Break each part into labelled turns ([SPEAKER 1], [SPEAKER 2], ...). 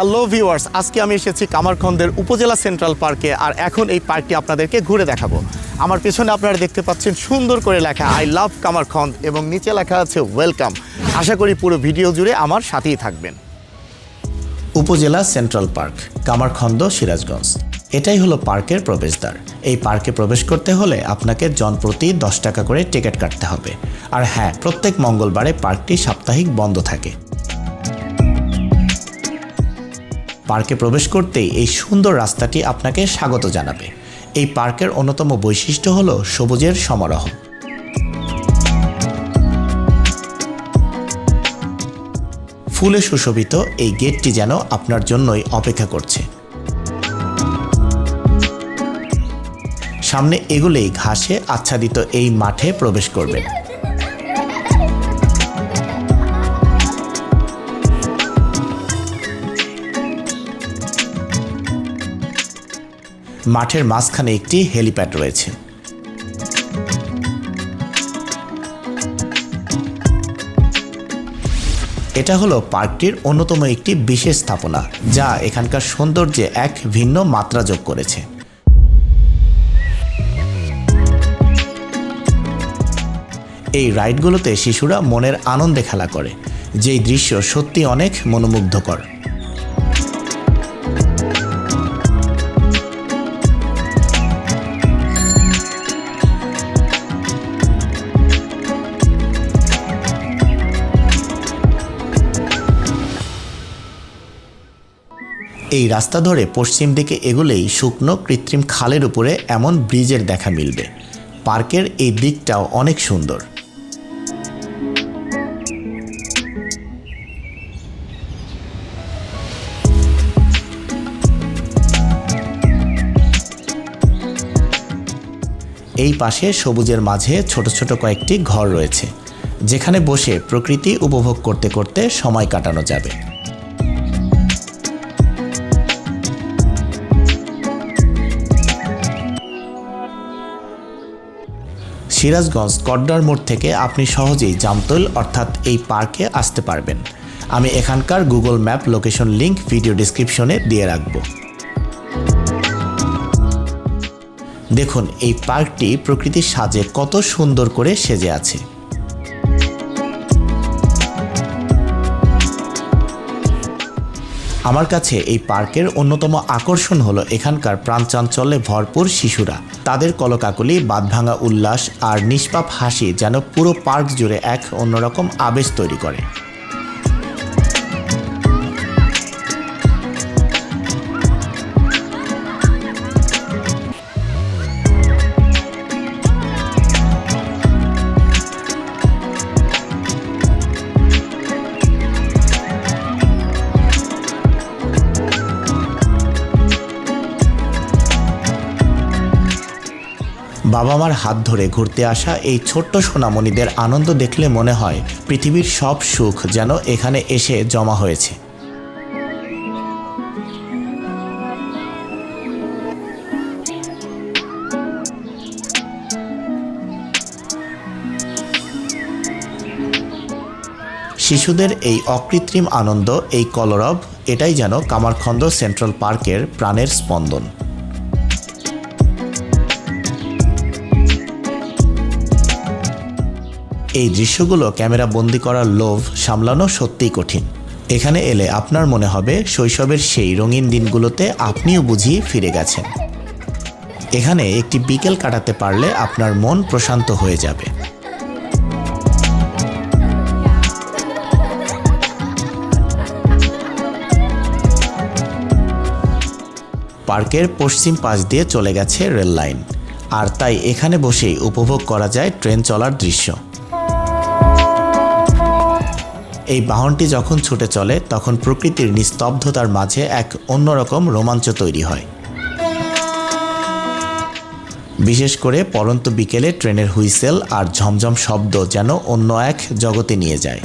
[SPEAKER 1] Hello viewers আজকে আমি এসেছি কামারখন্দের উপজেলা সেন্ট্রাল পার্কে আর এখন এই পার্কটি আপনাদেরকে ঘুরে দেখাবো। আমার পেছনে আপনারা দেখতে পাচ্ছেন সুন্দর করে লেখা আই লাভ কামারখন্দ এবং নিচে লেখা আছে ওয়েলকাম আশা করি পুরো ভিডিও জুড়ে আমার সাথেই থাকবেন। উপজেলা সেন্ট্রাল পার্ক কামারখন্দ, সিরাজগঞ্জ। এটাই হলো পার্কের প্রবেশদ্বার। এই পার্কে প্রবেশ করতে হলে আপনাকে জনপ্রতি দশ টাকা করে টিকিট কাটতে হবে। আর হ্যাঁ প্রত্যেক মঙ্গলবারে পার্কটি সাপ্তাহিক বন্ধ থাকে। পার্কে প্রবেশ করতেই এই সুন্দর রাস্তাটি আপনাকে স্বাগত জানাবে। এই পার্কের অন্যতম বৈশিষ্ট্য হলো সবুজের সমারোহ। ফুলে সুশোভিত এই গেটটি যেন আপনার জন্যই অপেক্ষা করছে। সামনে এগুলেই ঘাসে আচ্ছাদিত এই মাঠে প্রবেশ করবেন। মাঠের মাঝখানে একটি হেলিপ্যাড রয়েছে। এটা হলো পার্কটির অন্যতম একটি বিশেষ স্থাপনা, যা এখানকার সৌন্দর্যে এক ভিন্ন মাত্রা যোগ করেছে। এই রাইডগুলোতে শিশুরা মনের আনন্দে খেলা করে, যেই দৃশ্য সত্যি অনেক মনোমুগ্ধকর। এই রাস্তা ধরে পশ্চিম দিকে এগুলেই শুকনো কৃত্রিম খালের উপরে এমন ব্রিজের দেখা মিলবে। পার্কের এই দিকটাও অনেক সুন্দর। এই পাশে সবুজের মাঝে ছোট ছোট কয়েকটি ঘর রয়েছে, যেখানে বসে প্রকৃতি উপভোগ করতে করতে সময় কাটানো যাবে। সিরাজগঞ্জ কড্ডার মোড় থেকে আপনি সহজেই জামতৈল অর্থাৎ এই পার্কে আসতে পারবেন। আমি এখানকার Google map location link video ডিসক্রিপশনে দিয়ে রাখব। দেখুন, এই পার্কটি প্রকৃতির সাজে কত সুন্দর করে সেজে আছে। আমার কাছে এই পার্কের অন্যতম আকর্ষণ হলো এখানকার প্রাণচাঞ্চল্যে ভরপুর শিশুরা। তাদের কলকাকলি, বাঁধভাঙা উল্লাস আর নিষ্পাপ হাসি যেন পুরো পার্ক জুড়ে এক অন্যরকম আবেশ তৈরি করে। বাবা মার হাত ধরে ঘুরতে আসা এই ছোট্ট সোনামণিদের আনন্দ দেখলে মনে হয় পৃথিবীর সব সুখ যেন এখানে এসে জমা হয়েছে। শিশুদের এই অকৃত্রিম আনন্দ, এই কলরব, এটাই যেন কামারখন্দ সেন্ট্রাল পার্কের প্রাণের স্পন্দন। এই দৃশ্যগুলো ক্যামেরা বন্দি করার লোভ সামলানো সত্যিই কঠিন। এখানে এলে আপনার মনে হবে শৈশবের সেই রঙিন দিনগুলোতে আপনিও বুঝি ফিরে গেছেন। এখানে একটি বিকেল কাটাতে পারলে আপনার মন প্রশান্ত হয়ে যাবে। পার্কের পশ্চিম পাশ দিয়ে চলে গেছে রেল লাইন। আর তাই এখানে বসেই উপভোগ করা যায় ট্রেন চলার দৃশ্য। এই বাহনটি যখন ছুটে চলে, তখন প্রকৃতির নিস্তব্ধতার মাঝে এক অন্যরকম রোমাঞ্চ তৈরি হয়। বিশেষ করে পরন্ত বিকেলে ট্রেনের হুইসেল আর ঝমঝম শব্দ যেন অন্য এক জগতে নিয়ে যায়।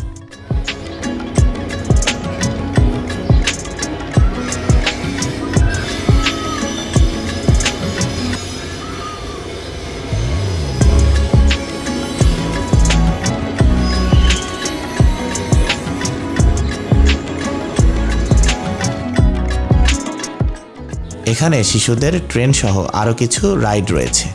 [SPEAKER 1] এখানে শিশুদের ট্রেন সহ আরও কিছু রাইড রয়েছে।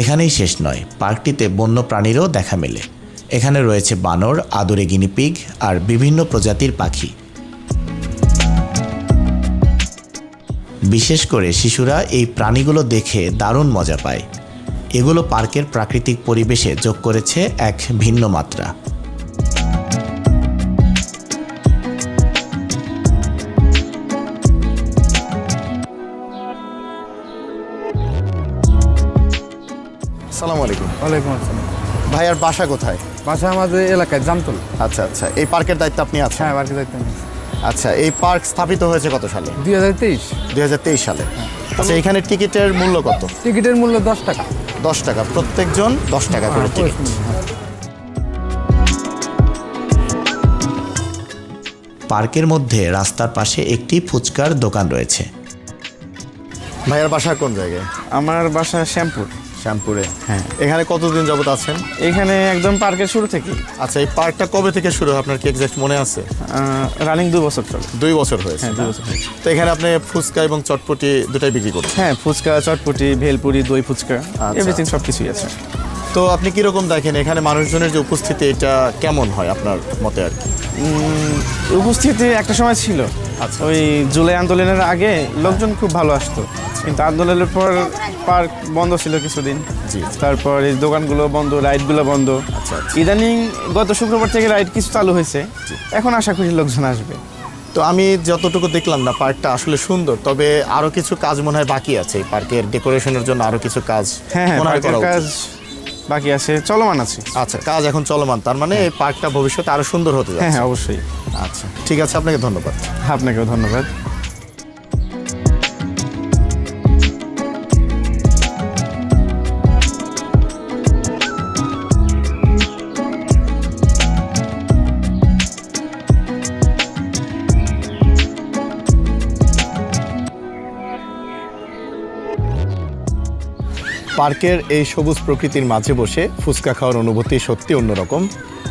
[SPEAKER 1] এখানেই শেষ নয়, পার্কটিতে বন্য প্রাণীরও দেখা মেলে। এখানে রয়েছে বানর, আদরে গিনিপিগ আর বিভিন্ন প্রজাতির পাখি। বিশেষ করে শিশুরা এই প্রাণীগুলো দেখে দারুণ মজা পায়। এগুলো পার্কের প্রাকৃতিক পরিবেশে যোগ করেছে এক ভিন্ন মাত্রা। সালামু আলাইকুম।
[SPEAKER 2] ওয়ালাইকুম আসসালাম।
[SPEAKER 1] ভাইয়ার বাসা কোথায়?
[SPEAKER 2] বাসা আমাদের এলাকায় জামতল।
[SPEAKER 1] আচ্ছা আচ্ছা। এই পার্কের দায়িত্ব আপনি আছেন?
[SPEAKER 2] হ্যাঁ বাড়িতে যাইতে
[SPEAKER 1] আচ্ছা এই পার্ক স্থাপিত হয়েছে কত সালে?
[SPEAKER 2] দুই হাজার তেইশ।
[SPEAKER 1] দুই সালে। আচ্ছা এখানে টিকিটের মূল্য কত?
[SPEAKER 2] টিকিটের মূল্য দশ টাকা।
[SPEAKER 1] দশ টাকা প্রত্যেকজন দশ টাকা করে
[SPEAKER 2] হ্যাঁ,
[SPEAKER 1] টিকিট।
[SPEAKER 2] হ্যাঁ।
[SPEAKER 1] পার্কের মধ্যে রাস্তার পাশে একটি ফুচকার দোকান রয়েছে। ভাইয়ার বাসা কোন জায়গায়?
[SPEAKER 3] আমার বাসা শ্যামপুর।
[SPEAKER 1] শ্যামপুরে। হ্যাঁ। এখানে কতদিন যাবত আছেন?
[SPEAKER 3] এখানে একদম পার্কের শুরু থেকে
[SPEAKER 1] আচ্ছা এই পার্কটা কবে থেকে শুরু হয়? আপনার কি এক্সাক্ট মনে আছে?
[SPEAKER 3] রানিং দুই বছর চলে।
[SPEAKER 1] দুই বছর হয়েছে
[SPEAKER 3] হ্যাঁ দুই বছর হয়েছে।
[SPEAKER 1] তো এখানে আপনি ফুচকা এবং চটপটি দুটাই বিক্রি করছেন?
[SPEAKER 3] হ্যাঁ ফুচকা চটপটি ভেলপুরি দই ফুচকা। এভরিথিং সব কিছুই আছে।
[SPEAKER 1] তো আপনি কীরকম দেখেন? এখানে মানুষজনের যে উপস্থিতি এটা কেমন হয় আপনার মতে আর কি?
[SPEAKER 3] উপস্থিতি একটা সময় ছিল।
[SPEAKER 1] আচ্ছা।
[SPEAKER 3] ওই জুলাই আন্দোলনের আগে লোকজন খুব ভালো আসতো। কিন্তু আন্দোলনের পর পার্ক বন্ধ ছিল কিছুদিন।
[SPEAKER 1] জি।
[SPEAKER 3] তারপর এই দোকানগুলো বন্ধ রাইডগুলো বন্ধ।
[SPEAKER 1] আচ্ছা, আচ্ছা।
[SPEAKER 3] ইদানিং গত শুক্রবার থেকে রাইড কিছু চালু হয়েছে। এখন আশা করি লোকজন আসবে।
[SPEAKER 1] তো আমি যতটুকু দেখলাম না পার্কটা আসলে সুন্দর তবে আরও কিছু কাজ মনে হয় বাকি আছে। পার্কের ডেকোরেশনের জন্য আরও কিছু কাজ
[SPEAKER 3] হ্যাঁ হ্যাঁ কাজ। বাকি আছে চলমান আছে।
[SPEAKER 1] আচ্ছা কাজ এখন চলমান তার মানে এই পার্কটা ভবিষ্যতে আরও সুন্দর হতে
[SPEAKER 3] হ্যাঁ
[SPEAKER 1] যাচ্ছে।
[SPEAKER 3] হ্যাঁ অবশ্যই।
[SPEAKER 1] আচ্ছা ঠিক আছে আপনাকে ধন্যবাদ।
[SPEAKER 3] আপনাকেও ধন্যবাদ।
[SPEAKER 1] পার্কের এই সবুজ প্রকৃতির মাঝে বসে ফুচকা খাওয়ার অনুভূতি সত্যি অন্যরকম।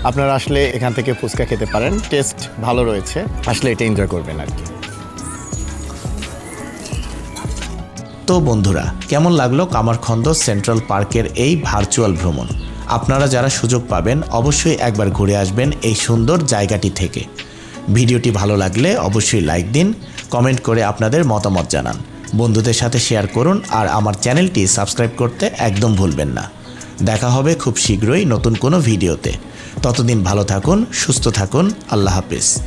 [SPEAKER 1] আপনারা আসলে এখান থেকে ফুচকা খেতে পারেন, টেস্ট ভালো রয়েছে, আসলে এটা এনজয় করবেন আর কি। তো বন্ধুরা, কেমন লাগল কামারখন্দ সেন্ট্রাল পার্কের এই ভার্চুয়াল ভ্রমণ? আপনারা যারা সুযোগ পাবেন, অবশ্যই একবার ঘুরে আসবেন এই সুন্দর জায়গাটি থেকে। ভিডিওটি ভালো লাগলে অবশ্যই লাইক দিন কমেন্ট করে আপনাদের মতামত জানান। বন্ধুদের সাথে শেয়ার করুন আর আমার চ্যানেলটি সাবস্ক্রাইব করতে একদম ভুলবেন না। দেখা হবে খুব শীঘ্রই নতুন কোনো ভিডিওতে। ততদিন ভালো থাকুন, সুস্থ থাকুন, আল্লাহ হাফিজ।